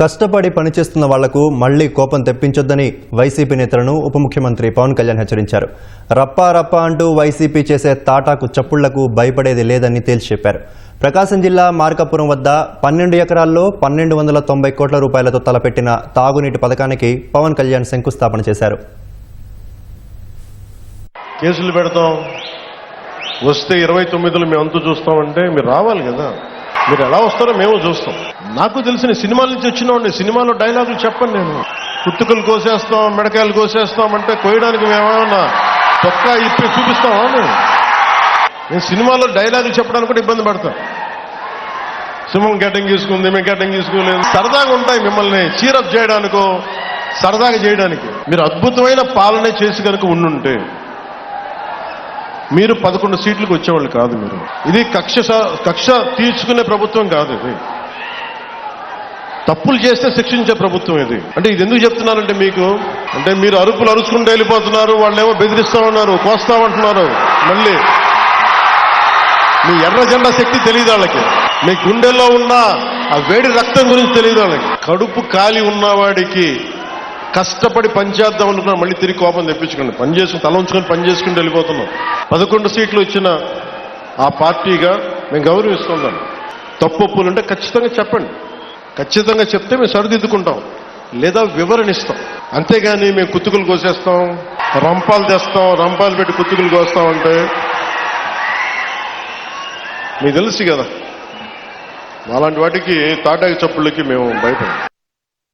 కష్టపడి పనిచేస్తున్న వాళ్ళకు మళ్ళీ కోపం తెప్పించొద్దని వైసీపీ నేతలను ఉప ముఖ్యమంత్రి పవన్ కళ్యాణ్ హెచ్చరించారు. రప్పా రప్పా అంటూ వైసీపీ చేసే తాటాకు చప్పుళ్ళకు భయపడేది లేదని తేల్చి చెప్పారు ప్రకాశం జిల్లా మార్కాపురం వద్ద పన్నెండు ఎకరాల్లో పన్నెండు వందల తొంభై కోట్ల రూపాయలతో తలపెట్టిన తాగునీటి పథకానికి పవన్ కళ్యాణ్ శంకుస్థాపన చేశారు. కేసులు పెడతాం. వస్తే ఇరవై తొమ్మిదిలో మేము అంతు చూస్తామంటే మీరు రావాలి కదా. మీరు ఎలా వస్తారో మేము చూస్తాం. నాకు తెలిసిన సినిమాల నుంచి వచ్చిన వాడిని సినిమాలో డైలాగులు చెప్పను నేను. కుత్తుకలు కోసేస్తాం మిడకాయలు కోసేస్తాం అంటే కోయడానికి మేమేమన్నా తొక్క ఇప్పి చూపిస్తామా మేము నేను సినిమాలో డైలాగులు చెప్పడానికి కూడా ఇబ్బంది పడతాను. సింహం గడ్డం తీసుకుంది మేము గడ్డం తీసుకోలేదు. సరదాగా ఉంటాయి మిమ్మల్ని చీరప్ చేయడానికో సరదాగా చేయడానికి. మీరు అద్భుతమైన పాలన చేసి కనుక ఉండుంటే మీరు పదకొండు సీట్లకు వచ్చేవాళ్ళు కాదు మీరు. ఇది కక్ష కక్ష తీర్చుకునే ప్రభుత్వం కాదు ఇది. తప్పులు చేస్తే శిక్షించే ప్రభుత్వం ఇది. అంటే ఇది ఎందుకు చెప్తున్నారంటే మీకు? అంటే మీరు అరుపులు అరుచుకుంటూ వెళ్ళిపోతున్నారు వాళ్ళేమో కోస్తా కోస్తామంటున్నారు మళ్ళీ. మీ ఎర్ర జెండా శక్తి తెలియదు వాళ్ళకి. మీ గుండెల్లో ఉన్న ఆ వేడి రక్తం గురించి తెలియదు వాళ్ళకి. కడుపు కాలి ఉన్నవాడికి కష్టపడి పనిచేద్దాం అనుకున్నా మళ్ళీ తిరిగి కోపం తెప్పించుకోండి పని చేసుకుని తల ఉంచుకొని పని చేసుకుంటూ వెళ్ళిపోతున్నాం. పదకొండు సీట్లు వచ్చిన ఆ పార్టీగా మేము గౌరవిస్తున్నాం. తప్పులు ఉంటే ఖచ్చితంగా చెప్పండి. ఖచ్చితంగా చెప్తే మేము సరిదిద్దుకుంటాం. లేదా వివరణ ఇస్తాం అంతేగాని మేము కుత్తుకులు కోసేస్తాం రంపాలు తెస్తాం రంపాలు పెట్టి కుత్తుకులు కోస్తాం అంటే మీకు తెలుసు కదా అలాంటి వాటికి తాటాకి చప్పుళ్ళకి మేము భయపడం